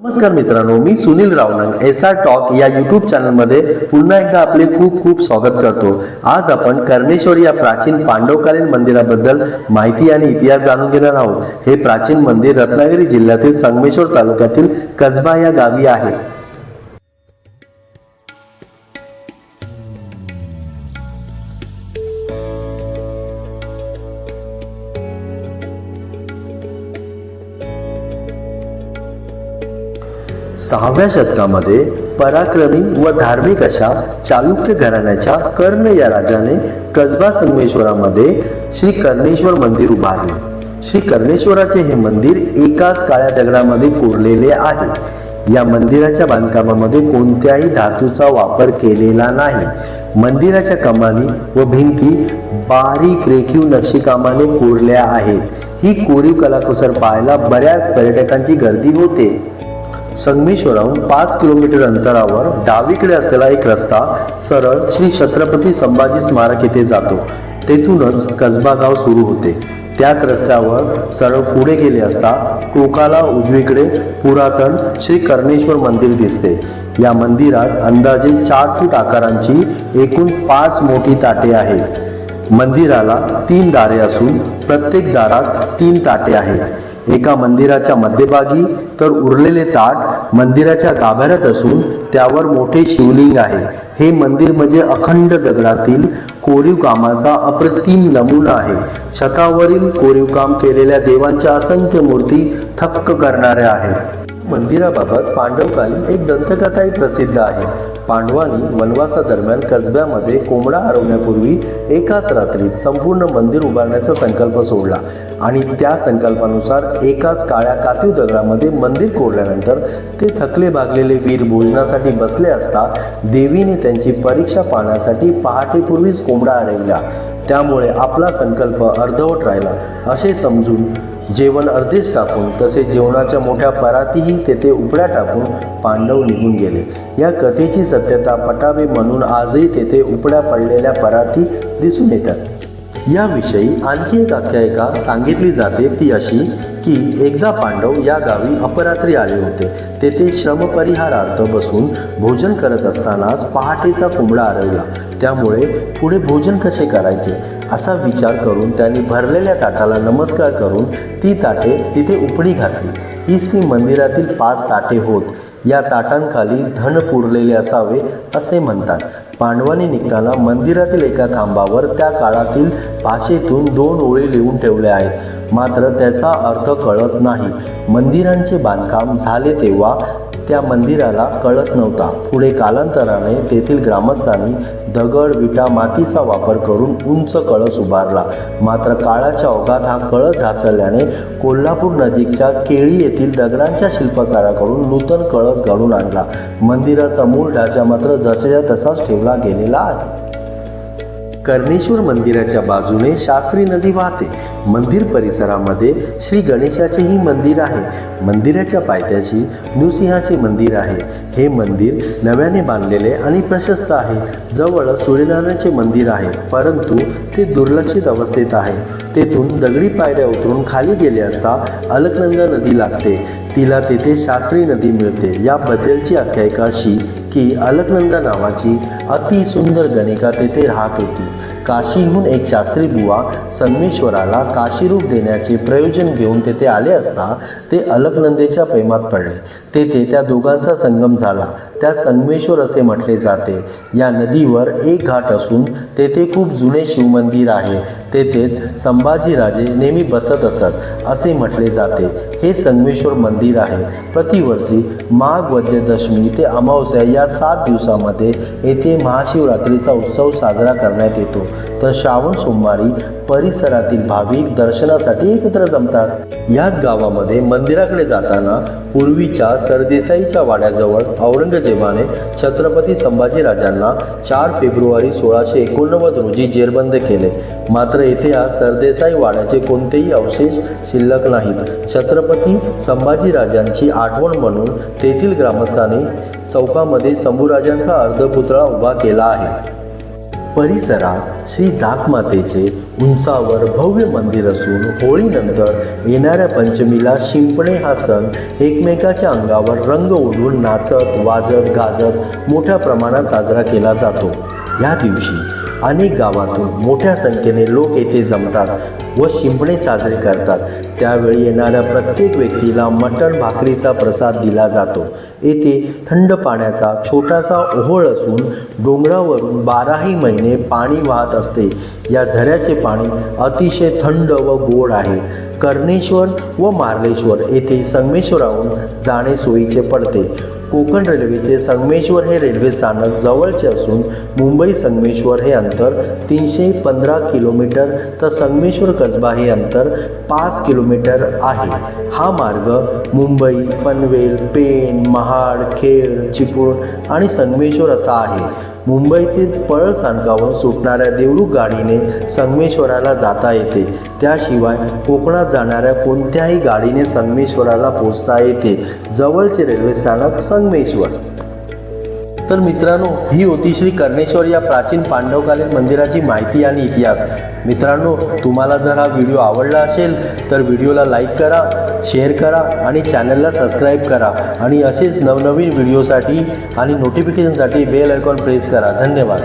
नमस्कार मित्रांनो मी Sunil Ravanang S R talk या यूट्यूब चॅनलमध्ये पुन्हा एकदा आपले खूप खूप स्वागत करतो. आज आपण कर्णेश्वर या प्राचीन पांडवकालीन मंदिराबद्दल माहिती आणि इतिहास जाणून घेणार आहोत. हे प्राचीन मंदिर रत्नागिरी जिल्ह्यातील संगमेश्वर तालुक्यातील कसबा या गावी आहे. सहाव्या शतकामध्ये पराक्रमी व धार्मिक अशा चालुक्य घराण्याच्या कर्ण या राजाने कसबा संगमेश्वरामध्ये श्री कर्णेश्वर मंदिर उभारले. श्री कर्णेश्वराचे हे मंदिर एकाच काळ्या दगडामध्ये कोरलेले आहे. या मंदिराच्या बांधकामामध्ये कोणत्याही धातूचा वापर केलेला नाही. मंदिराच्या कमानी व भिंती बारीक रेखीव नक्षीकामाने कोरल्या आहेत. ही कोरीव कलाकुसर पाहायला बऱ्याच पर्यटकांची गर्दी होते. संगमेश्वरम पाच किलोमीटर अंतरावर डावीकडे असलेला एक रस्ता सरळ श्री छत्रपती संभाजी स्मारक येथे जातो. तेथूनच कसबा गाव सुरू होते. त्याच रस्त्यावर सरळ पुढे गेले असता टोकाला उजवीकडे पुरातन श्री कर्णेश्वर मंदिर दिसते. या मंदिरात अंदाजे चार फूट आकारांची एकूण पाच मोठी ताटे आहेत. मंदिराला तीन दारे असून प्रत्येक दारात तीन ताटे आहेत. एका मंदिराच्या मध्यभागी तर उरलेले ताट मंदिराच्या गाभाऱ्यात असून त्यावर मोठे शिवलिंग आहे. हे मंदिर म्हणजे अखंड दगडातील कोरीव कामाचा अप्रतिम नमुना आहे. छतावरील कोरीव काम केलेल्या देवांच्या असंख्य मूर्ती थक्क करणाऱ्या आहेत. मंदिराबाबत पांडवकालीन एक दंतकथाही प्रसिद्ध आहे. पांडवांनी वनवासादरम्यान कसब्यामध्ये कोंबडा हरवण्यापूर्वी एकाच रात्रीत संपूर्ण मंदिर उभारण्याचा संकल्प सोडला. आणि त्या संकल्पानुसार एकाच काळ्या कातीव दगडामध्ये मंदिर कोरल्यानंतर ते थकले भागलेले वीर भोजनासाठी बसले असता देवीने त्यांची परीक्षा पाहण्यासाठी पहाटेपूर्वीच कोंबडा हरविला त्यामुळे आपला संकल्प अर्धवट राहिला. असे समजून जेवण अर्धेच टाकून तसेच जेवणाच्या मोठ्या परातीही तेथे उपड्या टाकून पांडव निघून गेले. या कथेची सत्यता पटावी म्हणून आजही तेथे उपड्या पडलेल्या पराती दिसून येतात. याविषयी आणखी एक आख्यायिका सांगितली जाते ती अशी की एकदा पांडव या गावी अपरात्री आले होते. तेथे श्रमपरिहारार्थ बसून भोजन करत असतानाच पहाटेचा कोंबडा आरवला त्यामुळे पुढे भोजन कसे करायचे? असा विचार करून त्यांनी भरलेल्या ताटाला नमस्कार करून ती ताटे तिथे उपडी घातली. ही सी मंदिरातील पाच ताटे होत. या ताटांखाली धन पुरलेले असावे असे म्हणतात. पांडवाने निघताना मंदिरातील एका खांबावर त्या काळातील भाषेतून दोन ओळी लिहून ठेवल्या आहेत. मात्र त्याचा अर्थ कळत नाही. मंदिरांचे बांधकाम झाले तेव्हा त्या मंदिराला कळस नव्हता. पुढे कालांतराने तेथील ग्रामस्थांनी दगड विटा मातीचा वापर करून उंच कळस उभारला. मात्र काळाच्या ओघात हा कळस ढासळल्याने कोल्हापूर नजीकच्या केळी येथील दगडांच्या शिल्पकाराकडून नूतन कळस घडून आणला. मंदिराचा मूळ ढाचा मात्र जसेच्या तसाच ठेवला गेलेला आहे. कर्णेश्वर मंदिराच्या बाजूने शास्त्री नदी वाहते. मंदिर परिसरामध्ये श्री गणेशाचेही मंदिर आहे. मंदिराच्या पायथ्याशी नृसिंहाचे मंदिर आहे. हे मंदिर नव्याने बांधलेले आणि प्रशस्त आहे. जवळ सूर्यनारायणाचे मंदिर आहे परंतु ते दुर्लक्षित अवस्थेत आहे. तेथून दगडी पायऱ्या उतरून खाली गेले असता अलकनंदा नदी लागते. तिला तेथे शास्त्री नदी मिळते. याबद्दलची आख्यायिका अशी की अलकनंदा नावाची अति सुंदर गणिका तेथे राहत होती. काशीहून एक शास्त्री बुवा संगमेश्वराला काशीरूप देण्याचे प्रयोजन घेऊन तेथे आले असता ते अलकनंदेच्या प्रेमात पडले. तेथे त्या दोघांचा संगम झाला. त्या संगमेश्वर असे म्हटले जाते. या नदीवर एक घाट असून तेथे खूप जुने शिवमंदिर आहे. तेथेच संभाजीराजे नेहमी बसत असत असे म्हटले जाते. हे संगमेश्वर मंदिर आहे. प्रतिवर्षी माघ वद्यदशमी ते अमावस्या या सात दिवसामध्ये येथे महाशिवरात्रीचा उत्सव साजरा करण्यात येतो. तर श्रावण सोमवारी परिसरातील भाविक दर्शनासाठी एकत्र जमतात. याच गावामध्ये मंदिराकडे जाताना पूर्वीच्या सरदेसाईच्या वाड्याजवळ औरंगजेबाने छत्रपती संभाजीराजांना चार फेब्रुवारी सोळाशे एकोणनव्वद रोजी जेरबंद केले. मात्र येथे आज सरदेसाई वाड्याचे कोणतेही अवशेष शिल्लक नाहीत. छत्रपती संभाजीराजांची आठवण म्हणून तेथील ग्रामस्थांनी चौकामध्ये शंभूराजांचा अर्धपुतळा उभा केला आहे. परिसरात श्री जागमातेचे उंचावर भव्य मंदिर असून होळीनंतर येणाऱ्या पंचमीला शिंपणे हा सण एकमेकाच्या अंगावर रंग ओढून नाचत वाजत गाजत मोठ्या प्रमाणात साजरा केला जातो. या दिवशी अनेक गावातून मोठ्या संख्येने लोक येथे जमतात व शिंपणे साजरे करतात. त्यावेळी येणाऱ्या प्रत्येक व्यक्तीला मटण भाकरीचा प्रसाद दिला जातो. येथे थंड पाण्याचा छोटासा ओहोळ असून डोंगरावरून बाराही महिने पाणी वाहत असते. या झऱ्याचे पाणी अतिशय थंड व गोड आहे. कर्णेश्वर व मार्लेश्वर येथे संगमेश्वराहून जाणे सोयीचे पडते. कोकण रेल्वेचे संगमेश्वर हे रेल्वे स्थानक जवळचे असून मुंबई संगमेश्वर हे अंतर तीनशे पंधरा किलोमीटर तर संगमेश्वर कसबा हे अंतर पाच किलोमीटर आहे. हा मार्ग मुंबई पनवेल पेण महाड खेड चिपळूण आणि संगमेश्वर असा आहे. मुंबईतील पळ स्थानकावरून सुटणाऱ्या देवरूख गाडीने संगमेश्वराला जाता येते. त्याशिवाय कोकणात जाणाऱ्या कोणत्याही गाडीने संगमेश्वराला पोहोचता येते. जवळचे रेल्वे स्थानक संगमेश्वर. तर मित्रांनो ही होती श्री कर्णेश्वर या प्राचीन पांडवकालीन मंदिराची माहिती आणि इतिहास. मित्रांनो तुम्हाला जर हा व्हिडिओ आवडला असेल तर व्हिडिओला लाईक करा शेअर करा आणि चॅनलला सबस्क्राईब करा. आणि असेच नवनवीन व्हिडिओसाठी आणि नोटिफिकेशनसाठी बेल आयकॉन प्रेस करा. धन्यवाद.